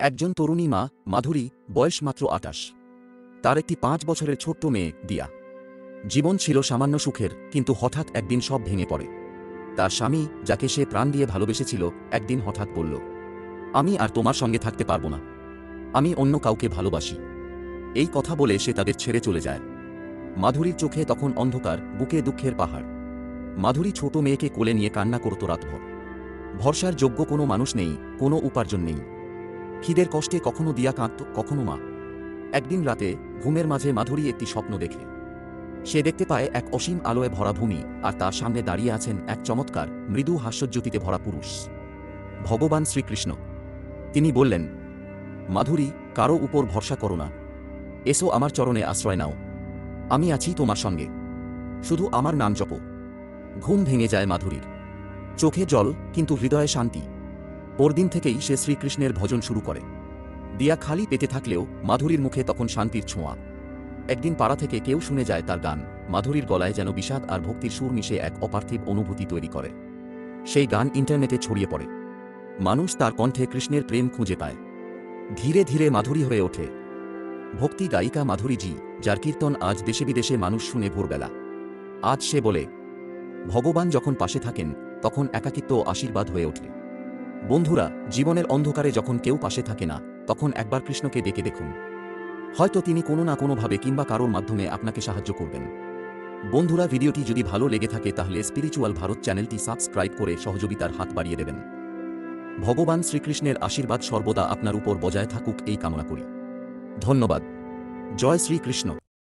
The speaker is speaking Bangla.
একজন তরুণী মা, মাধুরী, বয়স মাত্র আটাশ। তার একটি পাঁচ বছরের ছোট্ট মেয়ে, দিয়া। জীবন ছিল সামান্য সুখের, কিন্তু হঠাৎ একদিন সব ভেঙে পড়ে। তার স্বামী, যাকে সে প্রাণ দিয়ে ভালোবেসেছিল, একদিন হঠাৎ বলল, আমি আর তোমার সঙ্গে থাকতে পারব না। আমি অন্য কাউকে ভালোবাসি। এই কথা বলে সে তাদের ছেড়ে চলে যায়। মাধুরীর চোখে তখন অন্ধকার, বুকে দুঃখের পাহাড়। মাধুরী ছোট মেয়েকে কোলে নিয়ে কান্না করত রাতভর। ভরসার যোগ্য কোনো মানুষ নেই, কোনো উপার্জন নেই। খিদের কষ্টে কখনো দিয়া কাঁদত, কখনো মা। একদিন রাতে ঘুমের মাঝে মাধুরী একটি স্বপ্ন দেখে সে দেখতে পায় এক অসীম আলোয় ভরা ভূমি আর তার সামনে দাঁড়িয়ে আছেন এক চমৎকার মৃদু হাস্যজ্যোতিতে ভরা পুরুষ। ভগবান শ্রীকৃষ্ণ। তিনি বললেন, মাধুরী, কারও উপর ভরসা করো না। এসো আমার চরণে আশ্রয় নাও। আমি আছি তোমার সঙ্গে। শুধু আমার নাম জপ। ঘুম ভেঙে যায় মাধুরীর। চোখে জল, কিন্তু হৃদয়ে শান্তি। পরদিন থেকেই সে শ্রীকৃষ্ণের ভজন শুরু করে। দিয়া খালি পেতে থাকলেও মাধুরীর মুখে তখন শান্তির ছোঁয়া। একদিন পাড়া থেকে কেউ শুনে যায় তার গান, মাধুরীর গলায় যেন বিষাদ আর ভক্তির সুর মিশে এক অপার্থিব অনুভূতি তৈরি করে। সেই গান ইন্টারনেটে ছড়িয়ে পড়ে। মানুষ তার কণ্ঠে কৃষ্ণের প্রেম খুঁজে পায়। ধীরে ধীরে মাধুরী হয়ে ওঠে। ভক্তি গায়িকা মাধুরীজি, যার কীর্তন আজ দেশে বিদেশে মানুষ শুনে ভোরবেলা। আজ সে বলে, ভগবান যখন পাশে থাকেন, তখন একাকিত্ব আশীর্বাদ হয়ে ওঠে। বন্ধুরা, জীবনের অন্ধকারে যখন কেউ পাশে থাকে না, তখন একবার কৃষ্ণকে ডেকে দেখুন। হয়তো তিনি কোনো না কোনোভাবে কিংবা কারোর মাধ্যমে আপনাকে সাহায্য করবেন। বন্ধুরা, ভিডিওটি যদি ভালো লেগে থাকে তাহলে স্পিরিচুয়াল ভারত চ্যানেলটি সাবস্ক্রাইব করে সহযোগিতার হাত বাড়িয়ে দেবেন। ভগবান শ্রীকৃষ্ণের আশীর্বাদ সর্বদা আপনার উপর বজায় থাকুক, এই কামনা করি। ধন্যবাদ। জয় শ্রীকৃষ্ণ।